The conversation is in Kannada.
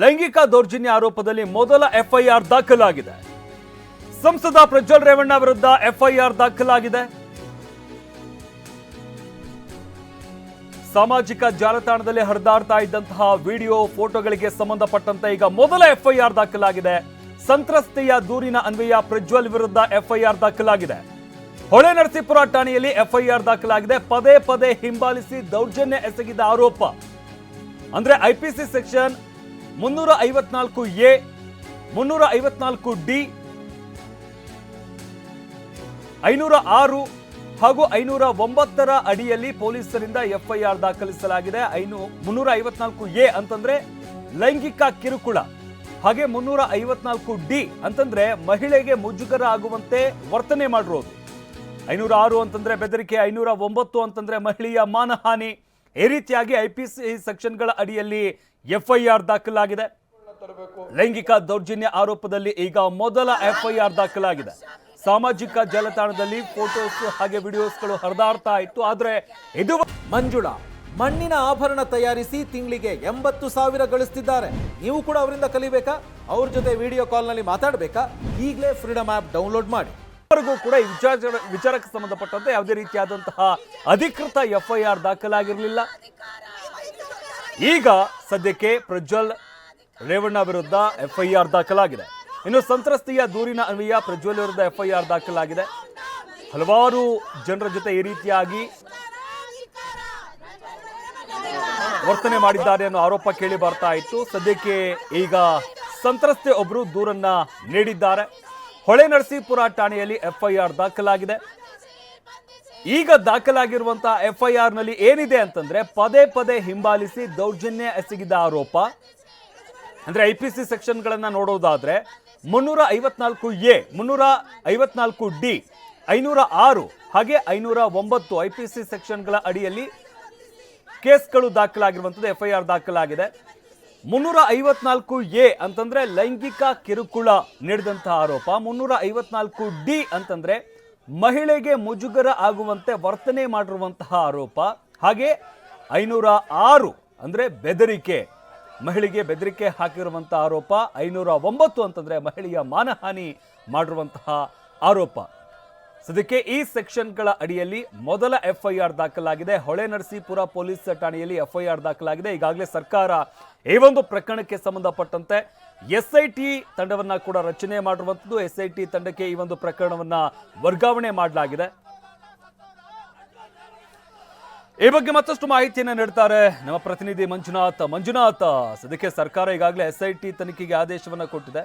ಲೈಂಗಿಕ ದೌರ್ಜನ್ಯ ಆರೋಪದಲ್ಲಿ ಮೊದಲ ಎಫ್ಐಆರ್ ದಾಖಲಾಗಿದೆ. ಸಂಸದ ಪ್ರಜ್ವಲ್ ರೇವಣ್ಣ ವಿರುದ್ಧ ಎಫ್ಐಆರ್ ದಾಖಲಾಗಿದೆ. ಸಾಮಾಜಿಕ ಜಾಲತಾಣದಲ್ಲಿ ಹರಿದಾಡ್ತಾ ಇದ್ದಂತಹ ವಿಡಿಯೋ ಫೋಟೋಗಳಿಗೆ ಸಂಬಂಧಪಟ್ಟಂತೆ ಈಗ ಮೊದಲ ಎಫ್ಐಆರ್ ದಾಖಲಾಗಿದೆ. ಸಂತ್ರಸ್ತೆಯ ದೂರಿನ ಅನ್ವಯ ಪ್ರಜ್ವಲ್ ವಿರುದ್ಧ ಎಫ್ಐಆರ್ ದಾಖಲಾಗಿದೆ. ಹೊಳೆ ನರಸೀಪುರ ಠಾಣೆಯಲ್ಲಿ ಎಫ್ಐಆರ್ ದಾಖಲಾಗಿದೆ. ಪದೇ ಪದೇ ಹಿಂಬಾಲಿಸಿ ದೌರ್ಜನ್ಯ ಎಸಗಿದ ಆರೋಪ. ಅಂದ್ರೆ ಐಪಿಸಿ ಸೆಕ್ಷನ್ ಮುನ್ನೂರ ಐವತ್ನಾಲ್ಕು ಎ ಮುನ್ನೂರ ಐವತ್ನಾಲ್ಕು ಡಿ ಐನೂರ ಆರು ಹಾಗೂ ಐನೂರ ಒಂಬತ್ತರ ಅಡಿಯಲ್ಲಿ ಪೊಲೀಸರಿಂದ ಎಫ್ಐಆರ್ ದಾಖಲಿಸಲಾಗಿದೆ. ಐನು ಮುನ್ನೂರ ಐವತ್ನಾಲ್ಕು ಎ ಅಂತಂದ್ರೆ ಲೈಂಗಿಕ ಕಿರುಕುಳ. ಹಾಗೆ ಮುನ್ನೂರ ಐವತ್ನಾಲ್ಕು ಡಿ ಅಂತಂದ್ರೆ ಮಹಿಳೆಗೆ ಮುಜುಗರ ಆಗುವಂತೆ ವರ್ತನೆ ಮಾಡಿರೋದು. ಐನೂರ ಆರು ಅಂತಂದ್ರೆ ಬೆದರಿಕೆ ಐನೂರ ಒಂಬತ್ತು ಅಂತಂದ್ರೆ ಮಹಿಳೆಯ ಮಾನಹಾನಿ. ಈ ರೀತಿಯಾಗಿ ಐ ಪಿ ಸಿ ಸೆಕ್ಷನ್ಗಳ ಅಡಿಯಲ್ಲಿ ಎಫ್ಐಆರ್ ದಾಖಲಾಗಿದೆ. ಲೈಂಗಿಕ ದೌರ್ಜನ್ಯ ಆರೋಪದಲ್ಲಿ ಈಗ ಮೊದಲ ಎಫ್ಐಆರ್ ದಾಖಲಾಗಿದೆ. ಸಾಮಾಜಿಕ ಜಾಲತಾಣದಲ್ಲಿ ಫೋಟೋಸ್ ಹಾಗೆ ವಿಡಿಯೋಸ್ಗಳು ಹರಿದಾಡ್ತಾ ಇತ್ತು. ಆದರೆ ಇದು ಮಂಜುಳಾ, ಮಣ್ಣಿನ ಆಭರಣ ತಯಾರಿಸಿ ತಿಂಗಳಿಗೆ ಎಂಬತ್ತು ಸಾವಿರ ಗಳಿಸ್ತಿದ್ದಾರೆ. ನೀವು ಕೂಡ ಅವರಿಂದ ಕಲಿಬೇಕಾ? ಅವ್ರ ಜೊತೆ ವಿಡಿಯೋ ಕಾಲ್ನಲ್ಲಿ ಮಾತಾಡಬೇಕಾ? ಈಗಲೇ ಫ್ರೀಡಮ್ ಆ್ಯಪ್ ಡೌನ್ಲೋಡ್ ಮಾಡಿ. ವರೆಗೂ ಕೂಡ ಈ ವಿಚಾರ ವಿಚಾರಕ್ಕೆ ಸಂಬಂಧಪಟ್ಟಂತೆ ಯಾವುದೇ ರೀತಿಯಾದಂತಹ ಅಧಿಕೃತ ಎಫ್ಐಆರ್ ದಾಖಲಾಗಿರಲಿಲ್ಲ. ಈಗ ಸದ್ಯಕ್ಕೆ ಪ್ರಜ್ವಲ್ ರೇವಣ್ಣ ವಿರುದ್ಧ ಎಫ್ಐಆರ್ ದಾಖಲಾಗಿದೆ. ಇನ್ನು ಸಂತ್ರಸ್ತೆಯ ದೂರಿನ ಅನ್ವಯ ಪ್ರಜ್ವಲ್ ವಿರುದ್ಧ ಎಫ್ಐಆರ್ ದಾಖಲಾಗಿದೆ. ಹಲವಾರು ಜನರ ಜೊತೆ ಈ ರೀತಿಯಾಗಿ ವರ್ತನೆ ಮಾಡಿದ್ದಾರೆ ಅನ್ನೋ ಆರೋಪ ಕೇಳಿ ಬರ್ತಾ ಇತ್ತು. ಸದ್ಯಕ್ಕೆ ಈಗ ಸಂತ್ರಸ್ತೆ ಒಬ್ಬರು ದೂರನ್ನ ನೀಡಿದ್ದಾರೆ. ಹೊಳೆ ನರಸೀಪುರ ಠಾಣೆಯಲ್ಲಿ ಎಫ್ಐಆರ್ ದಾಖಲಾಗಿದೆ. ಈಗ ದಾಖಲಾಗಿರುವಂತಹ ಎಫ್ಐಆರ್ನಲ್ಲಿ ಏನಿದೆ ಅಂತಂದ್ರೆ ಪದೇ ಪದೇ ಹಿಂಬಾಲಿಸಿ ದೌರ್ಜನ್ಯ ಎಸಗಿದ ಆರೋಪ. ಅಂದ್ರೆ ಐ ಪಿ ಸಿ ಸೆಕ್ಷನ್ಗಳನ್ನ ನೋಡೋದಾದ್ರೆ ಮುನ್ನೂರ ಐವತ್ನಾಲ್ಕು ಎ, ಮುನ್ನೂರ ಐವತ್ನಾಲ್ಕು ಡಿ, ಐನೂರ ಆರು, ಹಾಗೆ ಐನೂರ ಒಂಬತ್ತು ಐ ಸೆಕ್ಷನ್ಗಳ ಅಡಿಯಲ್ಲಿ ಕೇಸ್ಗಳು ದಾಖಲಾಗಿರುವಂಥದ್ದು ಎಫ್ಐಆರ್ ದಾಖಲಾಗಿದೆ. ಮುನ್ನೂರ ಐವತ್ನಾಲ್ಕು ಎ ಅಂತಂದ್ರೆ ಲೈಂಗಿಕ ಕಿರುಕುಳ ನೀಡಿದಂತಹ ಆರೋಪ. ಮುನ್ನೂರ ಐವತ್ನಾಲ್ಕು ಡಿ ಅಂತಂದ್ರೆ ಮಹಿಳೆಗೆ ಮುಜುಗರ ಆಗುವಂತೆ ವರ್ತನೆ ಮಾಡಿರುವಂತಹ ಆರೋಪ. ಹಾಗೆ ಐನೂರ ಆರು ಅಂದ್ರೆ ಬೆದರಿಕೆ, ಮಹಿಳೆಗೆ ಬೆದರಿಕೆ ಹಾಕಿರುವಂತಹ ಆರೋಪ. ಐನೂರ ಒಂಬತ್ತು ಅಂತಂದ್ರೆ ಮಹಿಳೆಯ ಮಾನಹಾನಿ ಮಾಡಿರುವಂತಹ ಆರೋಪ. ಸದ್ಯಕ್ಕೆ ಈ ಸೆಕ್ಷನ್ಗಳ ಅಡಿಯಲ್ಲಿ ಮೊದಲ ಎಫ್ಐಆರ್ ದಾಖಲಾಗಿದೆ. ಹೊಳೆ ನರಸೀಪುರ ಪೊಲೀಸ್ ಠಾಣೆಯಲ್ಲಿ ಎಫ್ಐಆರ್ ದಾಖಲಾಗಿದೆ. ಈಗಾಗಲೇ ಸರ್ಕಾರ ಈ ಒಂದು ಪ್ರಕರಣಕ್ಕೆ ಸಂಬಂಧಪಟ್ಟಂತೆ ಎಸ್ ಐ ಟಿ ತಂಡವನ್ನ ಕೂಡ ರಚನೆ ಮಾಡಿರುವಂಥದ್ದು. ಎಸ್ ಐ ಟಿ ತಂಡಕ್ಕೆ ಈ ಒಂದು ಪ್ರಕರಣವನ್ನ ವರ್ಗಾವಣೆ ಮಾಡಲಾಗಿದೆ. ಈ ಬಗ್ಗೆ ಮತ್ತಷ್ಟು ಮಾಹಿತಿಯನ್ನು ನೀಡ್ತಾರೆ ನಮ್ಮ ಪ್ರತಿನಿಧಿ ಮಂಜುನಾಥ್. ಮಂಜುನಾಥ್, ಸದ್ಯಕ್ಕೆ ಸರ್ಕಾರ ಈಗಾಗಲೇ ಎಸ್ ಐ ಟಿ ತನಿಖೆಗೆ ಆದೇಶವನ್ನ ಕೊಟ್ಟಿದೆ.